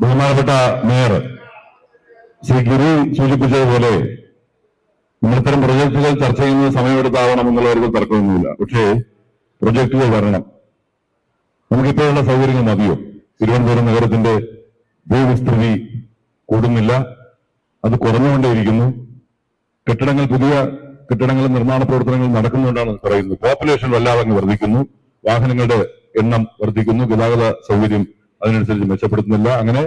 ബഹുമാനപ്പെട്ട മേയർ ശ്രീ ഗിരി സൂചിപ്പിച്ചതുപോലെ ഇത്തരം പ്രൊജക്ടുകൾ ചർച്ച ചെയ്യുന്നത് സമയമെടുത്താവണം എന്നുള്ളവർക്ക് തർക്കമൊന്നുമില്ല. പക്ഷേ പ്രൊജക്ടുകൾ വരണം. നമുക്കിപ്പോഴുള്ള സൗകര്യങ്ങൾ മതിയോ? തിരുവനന്തപുരം നഗരത്തിന്റെ ഭൂവിസ്തൃതി കൂടുന്നില്ല. അത് കുറഞ്ഞുകൊണ്ടേയിരിക്കുന്നു. കെട്ടിടങ്ങൾ പുതിയ കെട്ടിടങ്ങൾ നിർമ്മാണ പ്രവർത്തനങ്ങൾ നടക്കുന്നുകൊണ്ടാണ് പറയുന്നത്. പോപ്പുലേഷൻ വല്ലാതെ വർദ്ധിക്കുന്നു. വാഹനങ്ങളുടെ എണ്ണം വർദ്ധിക്കുന്നു. ഗതാഗത സൗകര്യം അതിനനുസരിച്ച് മെച്ചപ്പെടുത്തുന്നില്ല. അങ്ങനെ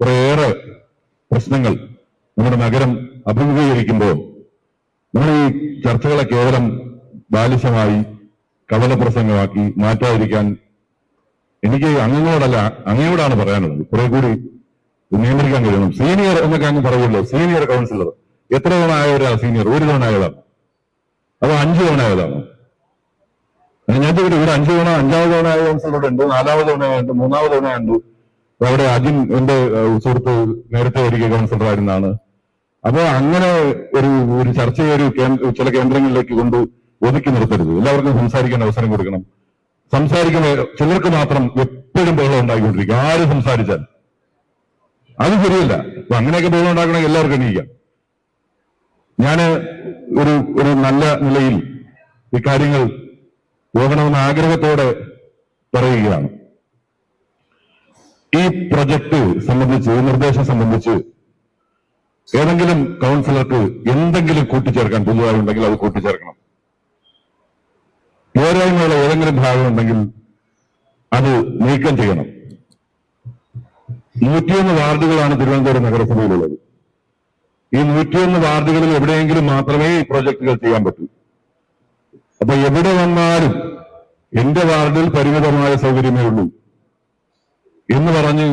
കുറേയേറെ പ്രശ്നങ്ങൾ നമ്മുടെ നഗരം അഭിമുഖീകരിക്കുമ്പോൾ നമ്മൾ ഈ ചർച്ചകളെ കേവലം ബാലിശമായി കവലപ്രസംഗമാക്കി മാറ്റാതിരിക്കാൻ എനിക്ക് അങ്ങയോടല്ല അങ്ങയോടാണ് പറയാനുള്ളത്. കുറെ കൂടി നിയന്ത്രിക്കാൻ കഴിയണം. സീനിയർ എന്നൊക്കെ അങ്ങ് പറയുള്ളൂ സീനിയർ കൗൺസിലർ. എത്ര തവണ ആയവരാ സീനിയർ? ഒരു തവണ ആയതാണ്. അതോ അഞ്ചു തവണ ആയതാണോ? ഞാൻ ചോദിക്കട്ടെ ഇവിടെ അഞ്ചു തവണ അഞ്ചാമത് തവണ കൗൺസിലറുടെ ഉണ്ട് നാലാമത് തവണ ഉണ്ട് മൂന്നാമത് തവണ ഉണ്ട് അവിടെ അജിൻ എന്റെ സുഹൃത്ത് നേരത്തെ ഒരിക്കൽ കൗൺസിലർ ആയിരുന്നാണ്. അപ്പൊ അങ്ങനെ ഒരു ഒരു ചർച്ചയെ ഒരു ചില കേന്ദ്രങ്ങളിലേക്ക് കൊണ്ട് ഒതുക്കി നിർത്തരുത്. എല്ലാവർക്കും സംസാരിക്കാൻ അവസരം കൊടുക്കണം. സംസാരിക്കുന്ന ചിലർക്ക് മാത്രം എപ്പോഴും ബഹളം ഉണ്ടാക്കിക്കൊണ്ടിരിക്കും ആര് സംസാരിച്ചാൽ? അത് ശരിയല്ല. അപ്പൊ അങ്ങനെയൊക്കെ ബഹളം ഉണ്ടാക്കണമെങ്കിൽ എല്ലാവർക്കും എണീക്കാം. ഞാൻ ഒരു ഒരു നല്ല നിലയിൽ ഇക്കാര്യങ്ങൾ പോകണമെന്ന ആഗ്രഹത്തോടെ പറയുകയാണ്. ഈ പ്രൊജക്ട് സംബന്ധിച്ച് നിർദ്ദേശം സംബന്ധിച്ച് ഏതെങ്കിലും കൗൺസിലർക്ക് എന്തെങ്കിലും കൂട്ടിച്ചേർക്കാൻ പുതുതായി ഉണ്ടെങ്കിൽ അത് കൂട്ടിച്ചേർക്കണം. പോരായ്മയുള്ള ഏതെങ്കിലും ഭാഗം ഉണ്ടെങ്കിൽ അത് നീക്കം ചെയ്യണം. നൂറ്റിയൊന്ന് വാർഡുകളാണ് തിരുവനന്തപുരം നഗരസഭയിലുള്ളത്. ഈ നൂറ്റിയൊന്ന് വാർഡുകളിൽ എവിടെയെങ്കിലും മാത്രമേ ഈ പ്രോജക്റ്റുകൾ ചെയ്യാൻ പറ്റൂ. അപ്പൊ എവിടെ വന്നാലും എന്റെ വാർഡിൽ പരിമിതമായ സൗകര്യമേ ഉള്ളൂ എന്ന് പറഞ്ഞ്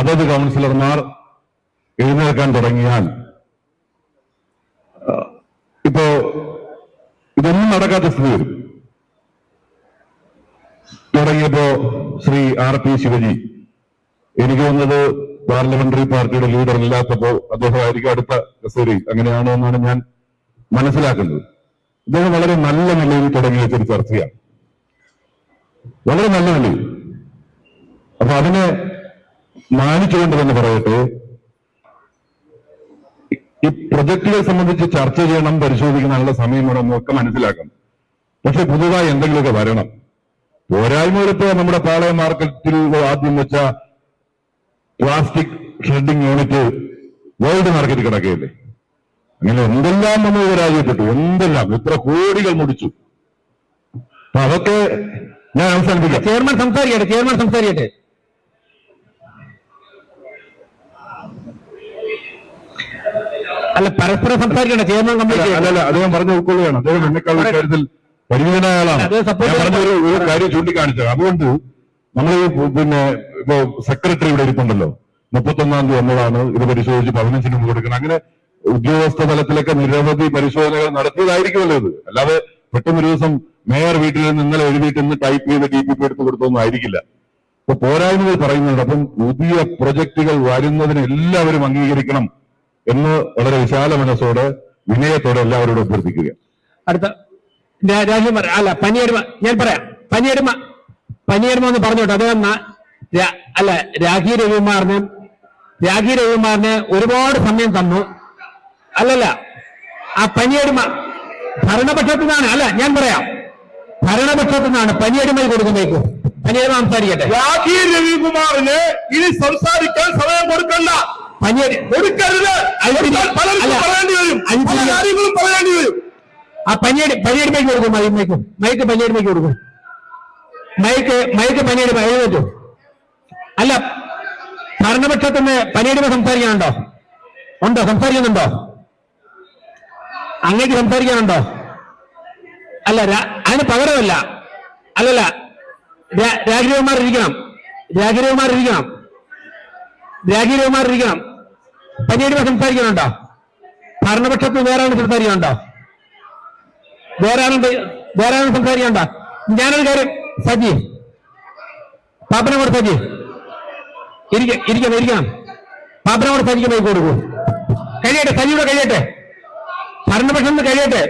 അതത് കൗൺസിലർമാർ എഴുന്നേൽക്കാൻ തുടങ്ങിയാൽ ഇപ്പോ ഇതൊന്നും നടക്കാത്ത സ്ഥിതി വരും. തുടങ്ങിയപ്പോ ശ്രീ ആർ പി ശിവജി എനിക്ക് വന്നത് പാർലമെന്ററി പാർട്ടിയുടെ ലീഡർ ഇല്ലാത്തപ്പോ അദ്ദേഹമായിരിക്കും അടുത്ത കസേരി അങ്ങനെയാണോ എന്നാണ് ഞാൻ മനസ്സിലാക്കുന്നത്. ഇദ്ദേഹം വളരെ നല്ല നിലയിൽ തുടങ്ങിയ ചർച്ചയാണ് വളരെ നല്ല നിലയിൽ. അപ്പൊ അതിനെ മാനിച്ചുകൊണ്ട് തന്നെ പറയട്ടെ ഈ പ്രൊജക്ടുകൾ സംബന്ധിച്ച് ചർച്ച ചെയ്യണം പരിശോധിക്കാനുള്ള സമയം വേണം എന്നൊക്കെ മനസ്സിലാക്കണം. പക്ഷെ പുതുതായി എന്തെങ്കിലുമൊക്കെ വരണം. പോരായ്മകളിപ്പോ നമ്മുടെ പാളയ മാർക്കറ്റിൽ ആദ്യം വെച്ച plastic shedding unit world market കിടക്കുകയല്ലേ? അങ്ങനെ എന്തെല്ലാം നമ്മൾ പരാജയപ്പെട്ടു എന്തെല്ലാം? എത്ര കോടികൾ മുടിച്ചു. അപ്പൊ അതൊക്കെ ഞാൻ അവസാനിപ്പിക്കാം. ചെയർമാൻ സംസാരിക്കട്ടെ ചെയർമാൻ സംസാരിക്കട്ടെ. അല്ല പരസ്പരം സംസാരിക്കണ്ട ചെയർമാൻ കംപ്ലീറ്റ് അല്ല അല്ലല്ല അദ്ദേഹം പറഞ്ഞു ഉൾക്കൊള്ളുകയാണ്. അദ്ദേഹം എന്നെക്കാൾ കാര്യത്തിൽ പരിമിതനായ ആളാണ്. ഒരു കാര്യം ചൂണ്ടിക്കാണിച്ചത് അതുകൊണ്ട് നമ്മൾ പിന്നെ ഇപ്പൊ സെക്രട്ടറി ഇവിടെ ഇരിപ്പുണ്ടല്ലോ. മുപ്പത്തൊന്നാം തീയതി എന്നതാണ് ഇത് പരിശോധിച്ച് പതിനഞ്ചിന് മുമ്പ് കൊടുക്കണം. അങ്ങനെ ഉദ്യോഗസ്ഥ തലത്തിലൊക്കെ നിരവധി പരിശോധനകൾ നടത്തിയതായിരിക്കുമല്ലോ ഇത്. അല്ലാതെ പെട്ടെന്ന് ഒരു ദിവസം മേയർ വീട്ടിൽ നിന്ന് ഇന്നലെ എഴുതിയിട്ട് ഇന്ന് ടൈപ്പ് ചെയ്ത് ഡി പി പി എടുത്ത് കൊടുത്തൊന്നും ആയിരിക്കില്ല. അപ്പൊ പോരായ്മകൾ പറയുന്നുണ്ട്. അപ്പം പുതിയ പ്രൊജക്ടുകൾ വരുന്നതിന് എല്ലാവരും അംഗീകരിക്കണം എന്ന് വളരെ വിശാല മനസ്സോടെ വിനയത്തോടെ എല്ലാവരോടും അഭ്യർത്ഥിക്കുക അടുത്ത. അല്ല പനിയരുമ ഞാൻ പറയാം. പനിയരുമ പനിയരുമ എന്ന് പറഞ്ഞോട്ടെ. അദ്ദേഹം അല്ല രാഖി രവികുമാറിന് രാഖി രവികുമാറിന് ഒരുപാട് സമയം തന്നു. അല്ലല്ല. ആ പനിയടിമ ഭരണപക്ഷത്തു നിന്നാണ് അല്ല ഞാൻ പറയാം. ഭരണപക്ഷത്തു നിന്നാണ് പനിയടിമയിൽ കൊടുക്കുന്നേക്കും. പനിയടിമ സംസാരിക്കട്ടെ. രാഖി രവികുമാറിന് ഇനി സംസാരിക്കാൻ സമയം കൊടുക്കണ്ട. പനിയടി കൊടുക്കരുത്. പറയേണ്ടി വരും. കാര്യങ്ങളും പറയേണ്ടി വരും. ആ പനിയടി പനിയടിമയ്ക്ക് കൊടുക്കും മൈക്കും മൈക്ക് പനിയടിമയ്ക്ക് കൊടുക്കും. മൈക്ക് മൈക്ക് പനിയടിമ എഴുന്നേറ്റു അല്ല ഭരണപക്ഷത്തിന് പനിയടിമ സംസാരിക്കാനുണ്ടോ? ഉണ്ടോ? സംസാരിക്കുന്നുണ്ടോ? അങ്ങേക്ക് സംസാരിക്കാനുണ്ടോ? അല്ല അതിന് പകരമല്ല. അല്ലല്ല രാ- രാഘവകുമാർ ഇരിക്കണം രാഘവകുമാർ ഇരിക്കണം രാഘവകുമാർ ഇരിക്കണം പനിയടിമ സംസാരിക്കാനുണ്ടോ? ഭരണപക്ഷത്ത് വേറെ ആണ് സംസാരിക്കാനുണ്ടോ? വേറെ ആളുണ്ട് വേറെ ആളും സംസാരിക്കണ്ട ഞാനൊരു കാര്യം സജി. പാപ്പനോട് സജി. ഇരിക്ക ഇരിക്കണം ഇരിക്കണം. പാപ്പനോട് സജിക്ക് പോയി കൊടുക്കൂ. കഴിയട്ടെ സജിയുടെ കഴിയട്ടെ. ഭരണപക്ഷം നിന്ന് കഴിയട്ടെ.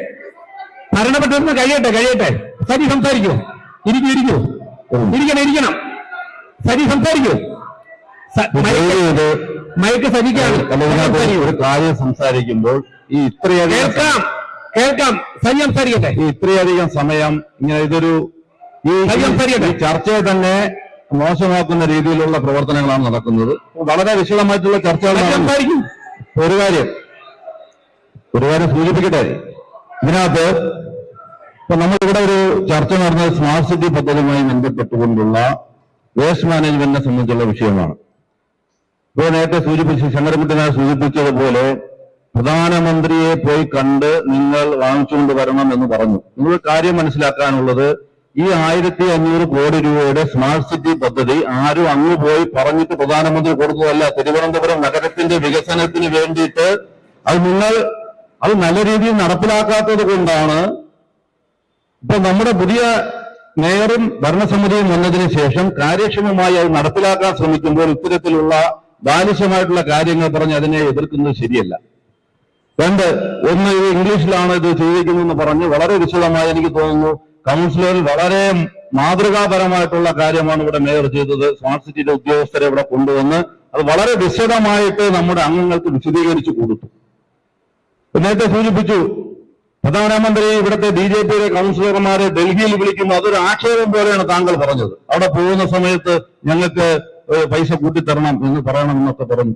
ഭരണപക്ഷം നിന്ന് കഴിയട്ടെ കഴിയട്ടെ. സരി സംസാരിക്കൂ. ഇരിക്കൂ ഇരിക്കൂ. ഇരിക്കണം ഇരിക്കണം. സരി സംസാരിക്കൂ. മയക്ക് സരിക്കാണ് ഒരു കാര്യം സംസാരിക്കുമ്പോൾ ഈ ഇത്രയധികം കേൾക്കാം കേൾക്കാം. സരി സംസാരിക്കട്ടെ. ഈ ഇത്രയധികം സമയം ഇങ്ങനെ ഇതൊരു ഈ സംസാരിക്കട്ടെ. ചർച്ചയെ തന്നെ മോശമാക്കുന്ന രീതിയിലുള്ള പ്രവർത്തനങ്ങളാണ് നടക്കുന്നത്. വളരെ വിശദമായിട്ടുള്ള ചർച്ചകൾ സംസാരിക്കും. ഒരു കാര്യം ഒരു കാര്യം സൂചിപ്പിക്കട്ടെ? ഇതിനകത്ത് ഇപ്പൊ നമ്മളിവിടെ ഒരു ചർച്ച നടന്നത് സ്മാർട്ട് സിറ്റി പദ്ധതിയുമായി ബന്ധപ്പെട്ടുകൊണ്ടുള്ള വേസ്റ്റ് മാനേജ്മെന്റിനെ സംബന്ധിച്ചുള്ള വിഷയമാണ്. ഇപ്പോൾ നേരത്തെ സൂചിപ്പിച്ച് ശങ്കരമുട്ടിനെ സൂചിപ്പിച്ചതുപോലെ പ്രധാനമന്ത്രിയെ പോയി കണ്ട് നിങ്ങൾ വാങ്ങിച്ചുകൊണ്ട് വരണം എന്ന് പറഞ്ഞു. നിങ്ങൾ കാര്യം മനസ്സിലാക്കാനുള്ളത് ഈ ആയിരത്തി അഞ്ഞൂറ് കോടി രൂപയുടെ സ്മാർട്ട് സിറ്റി പദ്ധതി ആരും അങ്ങ് പോയി പറഞ്ഞിട്ട് പ്രധാനമന്ത്രി കൊടുത്തതല്ല. തിരുവനന്തപുരം നഗരത്തിന്റെ വികസനത്തിന് വേണ്ടിയിട്ട് അത് നിങ്ങൾ അത് നല്ല രീതിയിൽ നടപ്പിലാക്കാത്തത് കൊണ്ടാണ് ഇപ്പൊ നമ്മുടെ പുതിയ മേയറും ഭരണസമിതിയും വന്നതിന് ശേഷം കാര്യക്ഷമമായി അത് നടപ്പിലാക്കാൻ ശ്രമിക്കുമ്പോൾ ഇത്തരത്തിലുള്ള ബാലിശമായിട്ടുള്ള കാര്യങ്ങൾ പറഞ്ഞ് അതിനെ എതിർക്കുന്നത് ശരിയല്ല. രണ്ട് ഒന്ന് ഇത് ഇംഗ്ലീഷിലാണ് ഇത് ചെയ്തിരിക്കുന്നതെന്ന് പറഞ്ഞ് വളരെ വിശദമായി എനിക്ക് തോന്നുന്നു കൗൺസിലറിൽ വളരെ മാതൃകാപരമായിട്ടുള്ള കാര്യമാണ് ഇവിടെ മേയർ ചെയ്തത്. സ്മാർട്ട് സിറ്റിയുടെ ഉദ്യോഗസ്ഥരെ ഇവിടെ കൊണ്ടുവന്ന് അത് വളരെ വിശദമായിട്ട് നമ്മുടെ അംഗങ്ങൾക്ക് വിശദീകരിച്ചു കൊടുത്തു. നേരത്തെ സൂചിപ്പിച്ചു പ്രധാനമന്ത്രി ഇവിടുത്തെ ബി ജെ പിയിലെ കൗൺസിലർമാരെ ഡൽഹിയിൽ വിളിക്കുന്നു. അതൊരു ആക്ഷേപം പോലെയാണ് താങ്കൾ പറഞ്ഞത്. അവിടെ പോകുന്ന സമയത്ത് ഞങ്ങൾക്ക് പൈസ കൂട്ടിത്തരണം എന്ന് പറയണമെന്നൊക്കെ പറഞ്ഞു.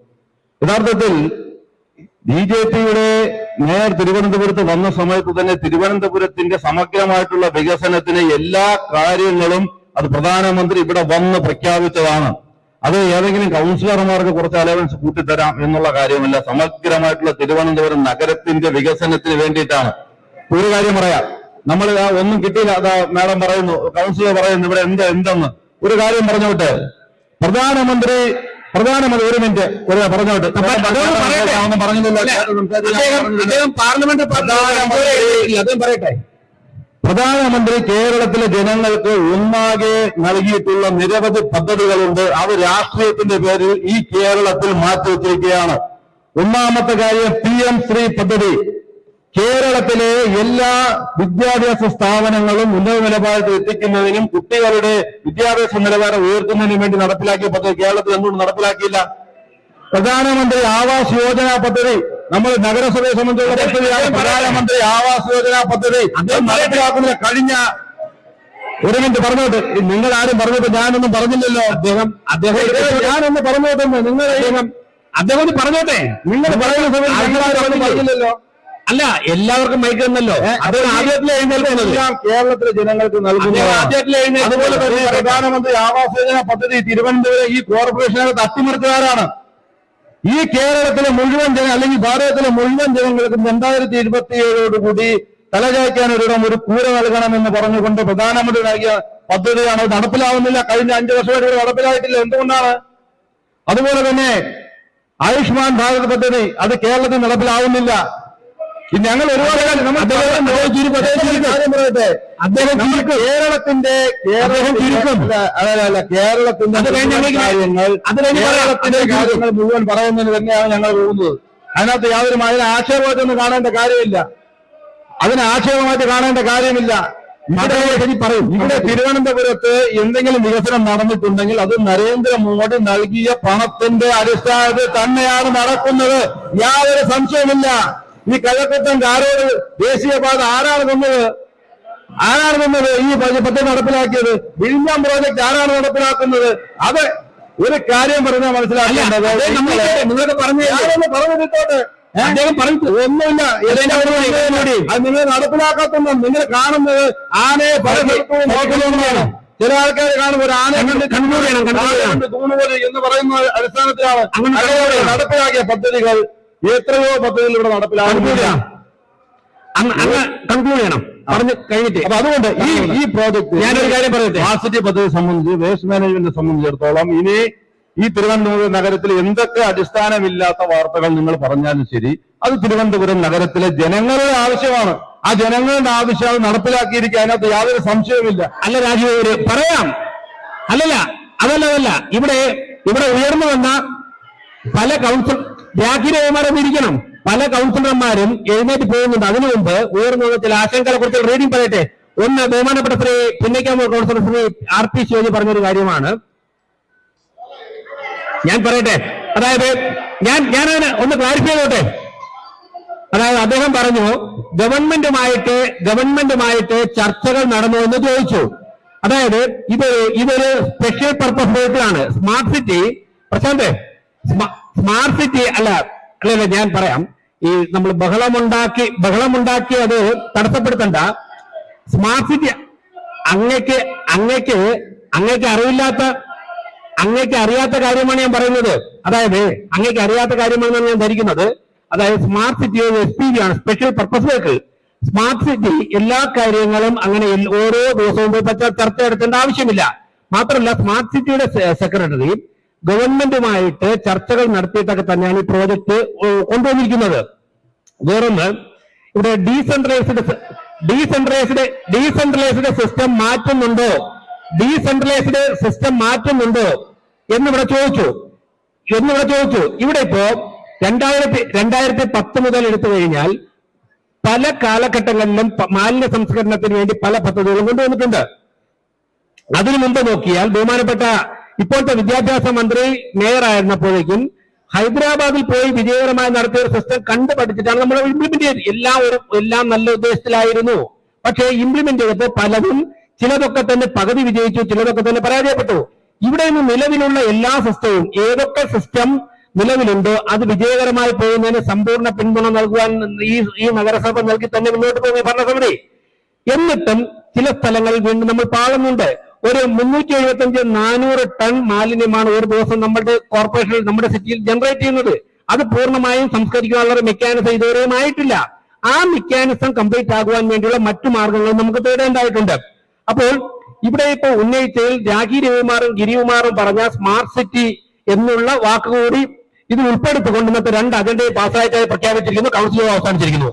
യഥാർത്ഥത്തിൽ ബി ജെ പിയുടെ മേയർ തിരുവനന്തപുരത്ത് വന്ന സമയത്ത് തന്നെ തിരുവനന്തപുരത്തിന്റെ സമഗ്രമായിട്ടുള്ള വികസനത്തിന് എല്ലാ കാര്യങ്ങളും അത് പ്രധാനമന്ത്രി ഇവിടെ വന്ന് പ്രഖ്യാപിച്ചതാണ്. അത് ഏതെങ്കിലും കൗൺസിലർമാർക്ക് കുറച്ച് അലവൻസ് കൂട്ടിത്തരാം എന്നുള്ള കാര്യമല്ല. സമഗ്രമായിട്ടുള്ള തിരുവനന്തപുരം നഗരത്തിന്റെ വികസനത്തിന് വേണ്ടിയിട്ടാണ്. ഒരു കാര്യം പറയാം. നമ്മൾ ഒന്നും കിട്ടിയില്ല. അതാ മാഡം പറയുന്നു. കൗൺസിലർ പറയുന്നു. ഇവിടെ എന്ത് എന്തെന്ന്. ഒരു കാര്യം പറഞ്ഞോട്ടെ. പ്രധാനമന്ത്രി പ്രധാനമന്ത്രി ഒരു മിനിറ്റ് ഒരു പറഞ്ഞോട്ടെ. പറഞ്ഞില്ലല്ലോ. അദ്ദേഹം പാർലമെന്റ് അദ്ദേഹം പറയട്ടെ. പ്രധാനമന്ത്രി കേരളത്തിലെ ജനങ്ങൾക്ക് ഒന്നാകെ നൽകിയിട്ടുള്ള നിരവധി പദ്ധതികളുണ്ട്. അത് രാഷ്ട്രീയത്തിന്റെ പേരിൽ ഈ കേരളത്തിൽ മാറ്റി മാറ്റിവെച്ചിരിക്കുകയാണ് ഒന്നാമത്തെ കാര്യം പി എം ശ്രീ പദ്ധതി. കേരളത്തിലെ എല്ലാ വിദ്യാഭ്യാസ സ്ഥാപനങ്ങളും ഉന്നത നിലവാരത്തിൽ എത്തിക്കുന്നതിനും കുട്ടികളുടെ വിദ്യാഭ്യാസ നിലവാരം ഉയർത്തുന്നതിനും വേണ്ടി നടപ്പിലാക്കിയ പദ്ധതി കേരളത്തിൽ എന്തുകൊണ്ട് നടപ്പിലാക്കിയില്ല? പ്രധാനമന്ത്രി ആവാസ് യോജന പദ്ധതി. നമ്മൾ നഗരസഭയെ സംബന്ധിച്ചുള്ള പദ്ധതിയാണ് പ്രധാനമന്ത്രി ആവാസ് യോജന പദ്ധതി നടപ്പിലാക്കുന്നത് നടപ്പിലാക്കുന്ന കഴിഞ്ഞ ഒരു മിനിറ്റ് പറഞ്ഞോട്ട്. നിങ്ങൾ ആരും പറഞ്ഞിട്ട് ഞാനൊന്നും പറഞ്ഞില്ലല്ലോ. അദ്ദേഹം അദ്ദേഹം ഞാനൊന്ന് പറഞ്ഞോട്ടെ നിങ്ങൾ അദ്ദേഹം അദ്ദേഹം ഒന്ന് പറഞ്ഞോട്ടെ. നിങ്ങൾ പറയുന്ന സമയത്ത് പറഞ്ഞില്ലല്ലോ. അല്ല എല്ലാവർക്കും മൈക്ക് തന്നല്ലോ. അദ്ദേഹം എഴുന്നേൽക്കുന്നത്. കേരളത്തിലെ ജനങ്ങൾക്ക് നൽകുന്നു അതുപോലെ തന്നെ പ്രധാനമന്ത്രി ആവാസ് യോജന പദ്ധതി തിരുവനന്തപുരം ഈ കോർപ്പറേഷനകത്ത് അട്ടിമറിച്ചുകാരാണ് ഈ കേരളത്തിലെ മുഴുവൻ ജന അല്ലെങ്കിൽ ഭാരതത്തിലെ മുഴുവൻ ജനങ്ങൾക്കും രണ്ടായിരത്തി ഇരുപത്തിയേഴോടുകൂടി തലചായ്ക്കാൻ ഒരിടം ഒരു കൂര നൽകണമെന്ന് പറഞ്ഞുകൊണ്ട് പ്രധാനമന്ത്രി നൽകിയ പദ്ധതിയാണ്. നടപ്പിലാവുന്നില്ല. കഴിഞ്ഞ അഞ്ചു വർഷമായിട്ട് നടപ്പിലായിട്ടില്ല. എന്തുകൊണ്ടാണ്? അതുപോലെ തന്നെ ആയുഷ്മാൻ ഭാരത് പദ്ധതി അത് കേരളത്തിൽ നടപ്പിലാവുന്നില്ല. ഞങ്ങൾ ഒരുപാട് അദ്ദേഹം- കേരളത്തിന്റെ കേരളത്തിന്റെ കാര്യങ്ങൾ. കേരളത്തിന്റെ മുഴുവൻ പറയുന്നതിന് തന്നെയാണ് ഞങ്ങൾ പോകുന്നത്. അതിനകത്ത് യാതൊരു അതിന് ആക്ഷേപമായിട്ടൊന്നും കാണേണ്ട കാര്യമില്ല. അതിന് ആക്ഷേപമായിട്ട് കാണേണ്ട കാര്യമില്ല. പറയും. ഇവിടെ തിരുവനന്തപുരത്ത് എന്തെങ്കിലും വികസനം നടന്നിട്ടുണ്ടെങ്കിൽ അത് നരേന്ദ്രമോദി നൽകിയ പണത്തിന്റെ അടിസ്ഥാനത്തിൽ തന്നെയാണ് നടക്കുന്നത്. യാതൊരു സംശയമില്ല ഈ കഴക്കൂട്ടം ആരോട് ദേശീയപാത ആരാണ് നിന്നത്? ആരാണ് നിന്നത്? ഈ പദ്ധതി നടപ്പിലാക്കിയത്? വിഴിഞ്ഞാം പ്രോജക്ട് ആരാണ് നടപ്പിലാക്കുന്നത്? അത് ഒരു കാര്യം പറഞ്ഞാൽ മനസ്സിലാക്കേണ്ടത് പറഞ്ഞു പറഞ്ഞിട്ടോട്ടെ പറഞ്ഞു അദ്ദേഹം പറഞ്ഞു ഒന്നുമില്ല. അത് നിങ്ങൾ നടപ്പിലാക്കാത്തുണ്ട് നിങ്ങൾ കാണുന്നത് ആനയെ പല സ്ഥലത്തും നോക്കുന്നതാണ് ചില ആൾക്കാർ കാണുമ്പോൾ ഒരു ആനയെ കണ്ട് കണ്ണൂരിയാണ് കണ്ണൂരിയാണ് തൂണുപോലെ എന്ന് പറയുന്ന അടിസ്ഥാനത്തിലാണ്. നടപ്പിലാക്കിയ പദ്ധതികൾ. എത്രയോ പദ്ധതികൾ ഇവിടെ അങ്ങ് കൺക്ലൂഡ് ചെയ്യണം. പറഞ്ഞു കഴിഞ്ഞിട്ട്. അപ്പൊ അതുകൊണ്ട് ഈ ഈ പ്രോജക്ട് ഞാനൊരു കാര്യം പറയട്ടെ? വാസിറ്റി പദ്ധതി സംബന്ധിച്ച് വേസ്റ്റ് മാനേജ്മെന്റിനെ സംബന്ധിച്ചിടത്തോളം ഇനി ഈ തിരുവനന്തപുരം നഗരത്തിൽ എന്തൊക്കെ അടിസ്ഥാനമില്ലാത്ത വാർത്തകൾ നിങ്ങൾ പറഞ്ഞാലും ശരി അത് തിരുവനന്തപുരം നഗരത്തിലെ ജനങ്ങളുടെ ആവശ്യമാണ്. ആ ജനങ്ങളുടെ ആവശ്യം അത് നടപ്പിലാക്കിയിരിക്കുക അതിനകത്ത് യാതൊരു സംശയവുമില്ല. അല്ല രാജീവ് പറയാം. അല്ലല്ല അതല്ല അതല്ല. ഇവിടെ ഇവിടെ ഉയർന്നു വന്ന പല കൗൺസിൽ രാഖിരവിമാരെ ഇരിക്കണം പല കൗൺസിലർമാരും എഴുന്നേറ്റ് പോകുന്നുണ്ട്. അതിനു മുമ്പ് ഉയർന്ന ചില ആശങ്കകളെ കുറിച്ച് റീഡിംഗ് പറയട്ടെ? ഒന്ന് ബഹുമാനപ്പെട്ട Shri Pinnakkamoor councillor Shri R P Shivaji പറഞ്ഞൊരു കാര്യമാണ്. ഞാൻ പറയട്ടെ? അതായത് ഞാൻ ഞാൻ അതിന് ഒന്ന് ക്ലാരിഫൈ ചെയ്തോട്ടെ? അതായത് അദ്ദേഹം പറഞ്ഞു ഗവൺമെന്റുമായിട്ട് ഗവൺമെന്റുമായിട്ട് ചർച്ചകൾ നടന്നു എന്ന് ചോദിച്ചു. അതായത് ഇത് ഇതൊരു special purpose വെഹിക്കിളാണ് smart city Prashanth smart city അല്ല. അല്ലല്ല ഞാൻ പറയാം. ഈ നമ്മൾ ബഹളമുണ്ടാക്കി ബഹളമുണ്ടാക്കി അത് തടസ്സപ്പെടുത്തണ്ട. സ്മാർട്ട് സിറ്റി അങ്ങക്ക് അങ്ങക്ക് അങ്ങക്ക് അറിയില്ലാത്ത അങ്ങക്ക് അറിയാത്ത കാര്യമാണ് ഞാൻ പറയുന്നത്. അതായത് അങ്ങക്ക് അറിയാത്ത കാര്യമാണെന്നാണ് ഞാൻ ധരിക്കുന്നത്. അതായത് സ്മാർട്ട് സിറ്റി ഒരു എസ് പി വി ആണ് special purpose vehicle smart city എല്ലാ കാര്യങ്ങളും അങ്ങനെ ഓരോ ദിവസവും പോയി ചർച്ച നടത്തേണ്ട ആവശ്യമില്ല. മാത്രമല്ല സ്മാർട്ട് സിറ്റിയുടെ സെക്രട്ടറി ഗവൺമെന്റുമായിട്ട് ചർച്ചകൾ നടത്തിയിട്ടൊക്കെ തന്നെയാണ് ഈ പ്രോജക്റ്റ് കൊണ്ടുവന്നിരിക്കുന്നത്. വേറൊന്ന് ഇവിടെ ഡീസെൻട്രലൈസ്ഡ് ഡീസെൻട്രലൈസ്ഡ് ഡീസെൻട്രലൈസ്ഡ് സിസ്റ്റം മാറ്റുന്നുണ്ടോ? ഡീസെൻട്രലൈസ്ഡ് സിസ്റ്റം മാറ്റുന്നുണ്ടോ? എന്നിവിടെ ചോദിച്ചു. എന്നിവിടെ ചോദിച്ചു. ഇവിടെ ഇപ്പോ രണ്ടായിരത്തി രണ്ടായിരത്തി പത്ത് മുതൽ എടുത്തു കഴിഞ്ഞാൽ പല കാലഘട്ടങ്ങളിലും മാലിന്യ സംസ്കരണത്തിന് വേണ്ടി പല പദ്ധതികളും കൊണ്ടുവന്നിട്ടുണ്ട്. അതിനു മുമ്പ് നോക്കിയാൽ ബഹുമാനപ്പെട്ട ഇപ്പോഴത്തെ വിദ്യാഭ്യാസ മന്ത്രി മേയർ ആയിരുന്നപ്പോഴേക്കും ഹൈദരാബാദിൽ പോയി വിജയകരമായി നടത്തിയ ഒരു സിസ്റ്റം കണ്ടു പഠിച്ചിട്ടാണ് നമ്മൾ ഇംപ്ലിമെന്റ് ചെയ്തത്. എല്ലാം ഒരു എല്ലാം നല്ല ഉദ്ദേശത്തിലായിരുന്നു. പക്ഷേ ഇംപ്ലിമെന്റ് ചെയ്തത് പലതും ചിലതൊക്കെ തന്നെ പകുതി വിജയിച്ചു ചിലതൊക്കെ തന്നെ പരാജയപ്പെട്ടു. ഇവിടെ നിന്ന് നിലവിലുള്ള എല്ലാ സിസ്റ്റവും ഏതൊക്കെ സിസ്റ്റം നിലവിലുണ്ടോ അത് വിജയകരമായി പോകുന്നതിന് സമ്പൂർണ പിന്തുണ നൽകുവാൻ ഈ ഈ നഗരസഭ നൽകി തന്നെ മുന്നോട്ട് പോകുന്ന ഭരണസമിതി. എന്നിട്ടും ചില സ്ഥലങ്ങളിൽ വീണ്ടും നമ്മൾ പാളുന്നുണ്ട്. ഒരു മുന്നൂറ്റി എഴുപത്തി അഞ്ച് നാനൂറ് ടൺ മാലിന്യമാണ് ഒരു ദിവസം നമ്മുടെ കോർപ്പറേഷനിൽ നമ്മുടെ സിറ്റിയിൽ ജനറേറ്റ് ചെയ്യുന്നത്. അത് പൂർണമായും സംസ്കരിക്കാനുള്ള ഒരു മെക്കാനിസം ഇതുവരെയും ആയിട്ടില്ല. ആ മെക്കാനിസം കംപ്ലീറ്റ് ആകുവാൻ വേണ്ടിയുള്ള മറ്റു മാർഗങ്ങൾ നമുക്ക് തേടേണ്ടതായിട്ടുണ്ട് അപ്പോൾ ഇവിടെ ഇപ്പൊ ഉന്നയിച്ചതിൽ രാഖി രവിമാറും ഗിരികുമാറും പറഞ്ഞ സ്മാർട്ട് സിറ്റി എന്നുള്ള വാക്കുകൂടി ഇതിൽ ഉൾപ്പെടുത്തിക്കൊണ്ട് ഇന്നത്തെ രണ്ട് അജണ്ടയെ പാസ്സായിട്ടായി പ്രഖ്യാപിച്ചിരിക്കുന്നു. കൗൺസിൽ അവസാനിച്ചിരിക്കുന്നു.